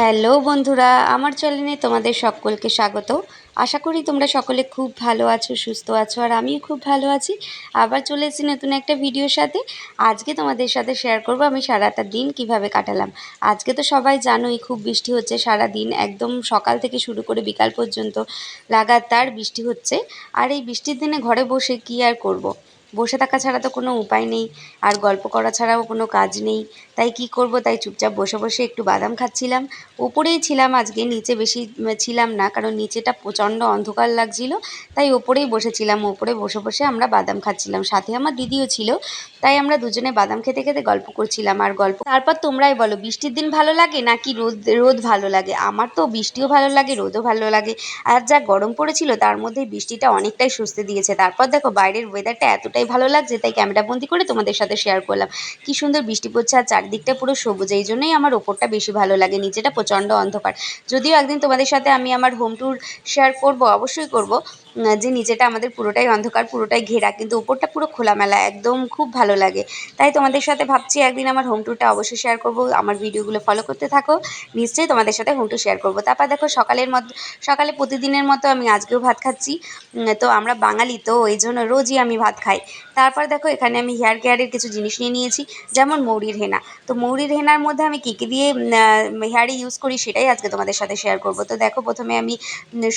Hello বন্ধুরা, আমার চ্যানেলে তোমাদের সকলকে স্বাগত। আশা করি তোমরা সকলে খুব ভালো আছো, সুস্থ আছো, আর আমিও খুব ভালো আছি। আবার চলে এসেছি নতুন একটা ভিডিওর সাথে। আজকে তোমাদের সাথে শেয়ার করব আমি সারাটা দিন কীভাবে কাটালাম। আজকে তো সবাই জানোই, খুব বৃষ্টি হচ্ছে সারা দিন একদম সকাল থেকে শুরু করে বিকাল পর্যন্ত লাগাতার বৃষ্টি হচ্ছে। আর এই বৃষ্টির দিনে ঘরে বসে কী আর করব। বসে থাকা ছাড়া তো কোনো উপায় নেই, আর গল্প করা ছাড়াও কোনো কাজ নেই। তাই কি করব? তাই চুপচাপ বসে বসে একটু বাদাম খাচ্ছিলাম। ওপরেই ছিলাম আজকে, নিচে বেশি ছিলাম না, কারণ নিচেটা প্রচণ্ড অন্ধকার লাগছিল। তাই ওপরেই বসেছিলাম, ওপরে বসে বসে আমরা বাদাম খাচ্ছিলাম। সাথে আমার দিদিও ছিল তাই আমরা দুজনে বাদাম খেতে খেতে গল্প করছিলাম আর গল্প তারপর তোমরাই বলো, বৃষ্টির দিন ভালো লাগে নাকি রোদ রোদ ভালো লাগে? আমার তো বৃষ্টিও ভালো লাগে, রোদও ভালো লাগে। আর যা গরম পড়েছিল তার মধ্যে বৃষ্টিটা অনেকটাই স্বস্তি দিয়েছে। তারপর দেখো বাইরের ওয়েদারটা এতটাই ভালো লাগছে, তাই ক্যামেরা বন্দি করে তোমাদের সাথে শেয়ার করলাম। কি সুন্দর বৃষ্টি পড়ছে আর চারদিকটা পুরো সবুজ, এই জন্যই আমার ওপরটা বেশি ভালো লাগে, নিচেটা প্রচণ্ড অন্ধকার। যদিও একদিন তোমাদের সাথে আমি আমার হোম ট্যুর শেয়ার করব, অবশ্যই করব, যে নিচেটা আমাদের পুরোটাই অন্ধকার, পুরোটাই ঘেরা, কিন্তু ওপরটা পুরো খোলামেলা, একদম খুব ভালো লাগে। তাই তোমাদের সাথে ভাবছি একদিন আমার হোম ট্যুরটা অবশ্যই শেয়ার করব। আমার ভিডিওগুলো ফলো করতে থাকো। নিশ্চয়ই তোমাদের সাথে হোম ট্যুর শেয়ার করব। তারপর দেখো সকালের মতো সকালে প্রতিদিনের মতো আমি আজকেও ভাত খাচ্ছি। তো আমরা বাঙালি, তো ওই জন্য রোজই আমি ভাত খাই। তারপর দেখো এখানে আমি হেয়ার কেয়ারের কিছু জিনিস নিয়ে নিয়েছি, যেমন মৌরির হেনা। তো মৌরির হেনার মধ্যে আমি কী কী দিয়ে হেয়ারে ইউজ করি সেটাই আজকে তোমাদের সাথে শেয়ার করব। তো দেখো প্রথমে আমি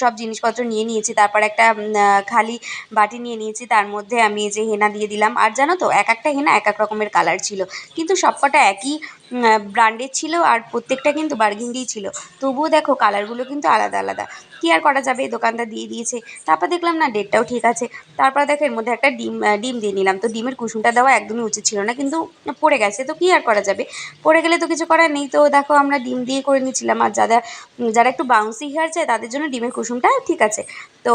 সব জিনিসপত্র নিয়ে নিয়েছি। তারপর একটা খালি বাটি নিয়ে নিয়েছি। তার মধ্যে আমি এই যে হেনা দিয়ে দিলাম। আর জানো তো, এক এক একটা হেনা এক এক রকমের কালার ছিল। কিন্তু সবকটা একই ব্র্যান্ডের ছিল আর প্রত্যেকটা কিন্তু বার্গেন্ডিই ছিল। তবুও দেখো কালারগুলো কিন্তু আলাদা আলাদা। কী আর করা যাবে? দোকানদার দিয়ে দিয়েছে। তারপর দেখলাম, না ডেটটাও ঠিক আছে। তারপর দেখো, এর মধ্যে একটা ডিম ডিম দিয়ে নিলাম। তো ডিমের কুসুমটা দেওয়া একদমই উচিত ছিল না, কিন্তু পড়ে গেছে। তো কী আর করা যাবে? পড়ে গেলে তো কিছু করার নেই। তো দেখো, আমরা ডিম দিয়ে করে নিয়েছিলাম। আর যারা যারা একটু বাউন্সি হেয়ার চায়, তাদের জন্য ডিমের কুসুমটা ঠিক আছে। তো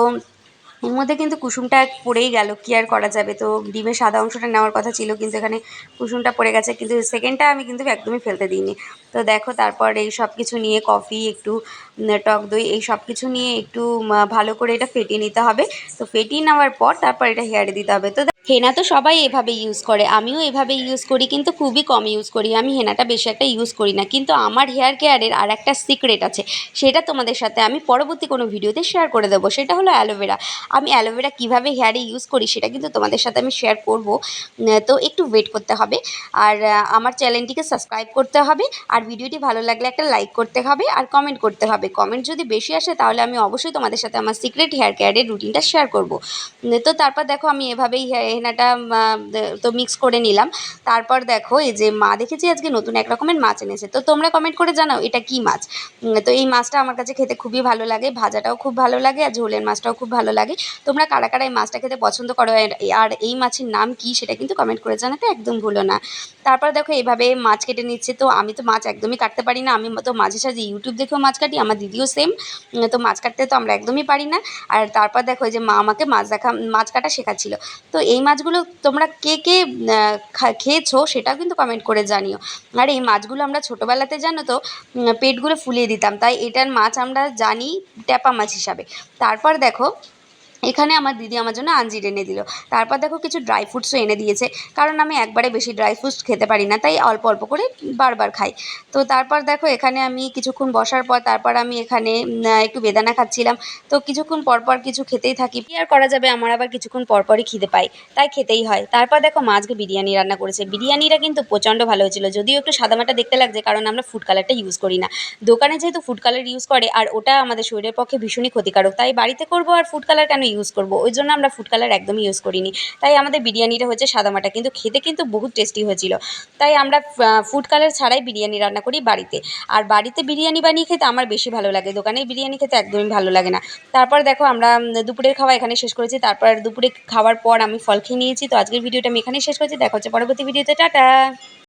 এর মধ্যে কিন্তু কুসুমটা পড়েই গেল, কি আর করা যাবে? তো ডিমের সাদা অংশটা নেওয়ার কথা ছিল, কিন্তু এখানে কুসুমটা পড়ে গেছে, কিন্তু সেকেন্ডটা আমি কিন্তু একদমই ফেলতে দিইনি। তো দেখো, তারপর এই সব কিছু নিয়ে কফি, একটু টক দই, এই সব কিছু নিয়ে একটু ভালো করে এটা ফেটিয়ে নিতে হবে। তো ফেটিয়ে নেওয়ার পর তারপর এটা হেয়ারে দিতে হবে। তো হেনা তো সবাই এভাবে ইউজ করে, আমিও এভাবে ইউজ করি, কিন্তু খুবই কম ইউজ করি। আমি হেনাটা বেশি একটা ইউজ করি না, কিন্তু আমার হেয়ার কেয়ারের আর একটা সিক্রেট আছে, সেটা তোমাদের সাথে আমি পরবর্তী কোনো ভিডিওতে শেয়ার করে দেবো। সেটা হলো অ্যালোভেরা আমি অ্যালোভেরা কীভাবে হেয়ারে ইউজ করি, সেটা কিন্তু তোমাদের সাথে আমি শেয়ার করব। তো একটু ওয়েট করতে হবে। আর আমার চ্যানেলটিকে সাবস্ক্রাইব করতে হবে। আর ভিডিওটি ভালো লাগলে একটা লাইক করতে হবে। আর কমেন্ট করতে হবে। কমেন্ট যদি বেশি আসে, তাহলে আমি অবশ্যই তোমাদের সাথে আমার সিক্রেট হেয়ার কেয়ারের রুটিনটা শেয়ার করব। তো তারপর দেখো আমি এভাবেই হেনাটা তো মিক্স করে নিলাম। তারপর দেখো, এই যে মা দেখেছি আজকে নতুন এক রকমের মাছ এনেছে। তো তোমরা কমেন্ট করে জানাও, এটা কি মাছ? তো এই মাছটা আমার কাছে খেতে খুবই ভালো লাগে, ভাজাটাও খুব ভালো লাগে, আর ঝোলের মাছটাও খুব ভালো লাগে। তোমরা কারা কারা এই মাছটা খেতে পছন্দ করো, আর এই মাছের নাম কি সেটা কিন্তু কমেন্ট করে জানাতে একদম ভুলো না। তারপর দেখো এভাবে মাছ কেটে নিচ্ছে। তো আমি তো মাছ একদমই কাটতে পারি না, আমি তো মাঝে সাঝে ইউটিউব দেখেও মাছ কাটি, আমার দিদিও সেম তো মাছ কাটতে তো আমরা একদমই পারি না। আর তারপর দেখো যে মা আমাকে মাছ দেখা, মাছ কাটা শেখাচ্ছিল। তো এই মাছগুলো তোমরা কে কে খেয়েছো সেটাও কিন্তু কমেন্ট করে জানিও। আর এই মাছগুলো আমরা ছোটোবেলাতে জানো তো পেটগুলো ফুলিয়ে দিতাম। তাই এটার মাছ আমরা জানি ট্যাপা মাছ হিসাবে। তারপর দেখো এখানে আমার দিদি আমার জন্য আঞ্জির এনে দিল। তারপর দেখো কিছু ড্রাই ফ্রুটসও এনে দিয়েছে। কারণ আমি একবারে বেশি ড্রাই ফ্রুটস খেতে পারি না, তাই অল্প অল্প করে বারবার খাই। তো তারপর দেখো এখানে আমি কিছুক্ষণ বসার পর তারপর আমি এখানে একটু বেদানা খাচ্ছিলাম। তো কিছুক্ষণ পরপর কিছু খেতেই থাকি। আর করা যাবে? আমার আবার কিছুক্ষণ পরপরই খিদে পাই তাই খেতেই হয়। তারপর দেখো মাছকে বিরিয়ানি রান্না করেছে। বিরিয়ানিটা কিন্তু প্রচণ্ড ভালো হয়েছিল। যদিও একটু সাদামাটা দেখতে লাগছে, কারণ আমরা ফুড কালারটা ইউজ করি না। দোকানে যেহেতু ফুড কালার ইউজ করে, আর ওটা আমাদের শরীরের পক্ষে ভীষণই ক্ষতিকারক। তাই বাড়িতে করব আর ফুড কালার কেন ইউজ করব। ওই জন্য আমরা ফুড কালার একদমই ইউজ করিনি। তাই আমাদের বিরিয়ানিটা হচ্ছে সাদামাটা। কিন্তু খেতে কিন্তু বহুত টেস্টি হয়েছিল। তাই আমরা ফুড কালার ছাড়াই বিরিয়ানি রান্না করি বাড়িতে। আর বাড়িতে বিরিয়ানি বানিয়ে খেতে আমার বেশি ভালো লাগে। দোকানে বিরিয়ানি খেতে একদমই ভালো লাগে না। তারপর দেখো আমরা দুপুরের খাওয়া এখানে শেষ করেছি। তারপর দুপুরে খাওয়ার পর আমি ফল খেয়ে নিয়েছি। তো আজকের ভিডিওটা আমি এখানেই শেষ করেছি। দেখা হচ্ছে পরবর্তী ভিডিওতে। টাটা!